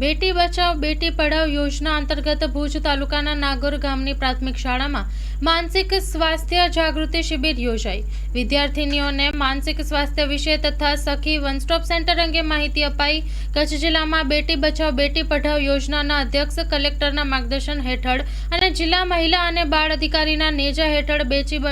બેટી બચાવ, બેટી પઢાવ યોજના અંતર્ગત ભુજ તાલુકાના નાગોર ગામની પ્રાથમિક શાળામાં માનસિક સ્વાસ્થ્ય જાગૃતિ શિબિર યોજાઈ. વિદ્યાર્થીનીઓને માનસિક સ્વાસ્થ્ય વિશે તથા સખી વન સ્ટોપ સેન્ટર અંગે માહિતી અપાઈ. કચ્છ જિલ્લામાં બેટી બચાવ, બેટી પઢાવ યોજનાના અધ્યક્ષ કલેક્ટરના માર્ગદર્શન હેઠળ અને જિલ્લા મહિલા અને બાળ અધિકારીના નેજા હેઠળ બેચી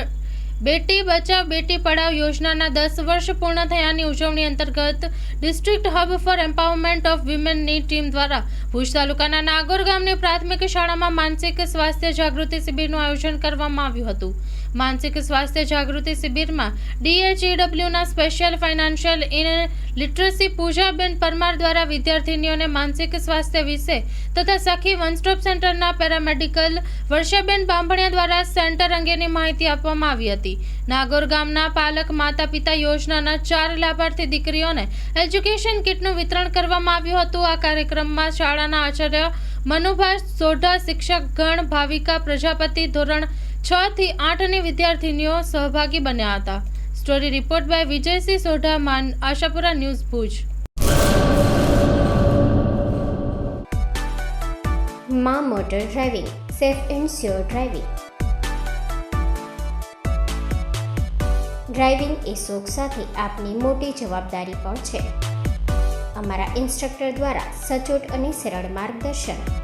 બેટી બચાવ, બેટી પઢાવ યોજનાના દસ વર્ષ પૂર્ણ થયાની ઉજવણી અંતર્ગત district hub for empowerment of વિમેનની team દ્વારા ભુજ તાલુકાના નાગોર ગામની પ્રાથમિક શાળામાં માનસિક સ્વાસ્થ્ય જાગૃતિ શિબિરનું આયોજન કરવામાં આવ્યું હતું. માનસિક સ્વાસ્થ્ય જાગૃતિ શિબિરમાં ડીએચઈડબ્લ્યુના special financial in literacy Pujaben Parmar દ્વારા વિદ્યાર્થીનીઓને માનસિક સ્વાસ્થ્ય વિશે તથા સખી વન સ્ટોપ સેન્ટરના પેરામેડિકલ વર્ષાબેન બાંભણિયા દ્વારા સેન્ટર અંગેની માહિતી આપવામાં આવી હતી. નાગોર ગામના પાલક માતા પિતા યોજનાના ચાર લાભાર્થી દીકરીઓને એજ્યુકેશન કિટનું વિતરણ કરવામાં આવ્યું હતું. આ કાર્યક્રમમાં શાળાના આચાર્ય મનુભાઈ સોઢા, શિક્ષક ગણ, ભાવિકા, પ્રજાપતિ ધોરણ છ થી આઠની વિદ્યાર્થીનીઓ સહભાગી બન્યા હતા. Story report by Vijaysinh Sodha, માન Ashapura news Bhuj. Maa motor driving, safe and sure driving. Driving એ શોખ સાથે આપની મોટી જવાબદારી પણ છે. અમારા ઇન્સ્ટ્રક્ટર દ્વારા સચોટ અને સરળ માર્ગદર્શન.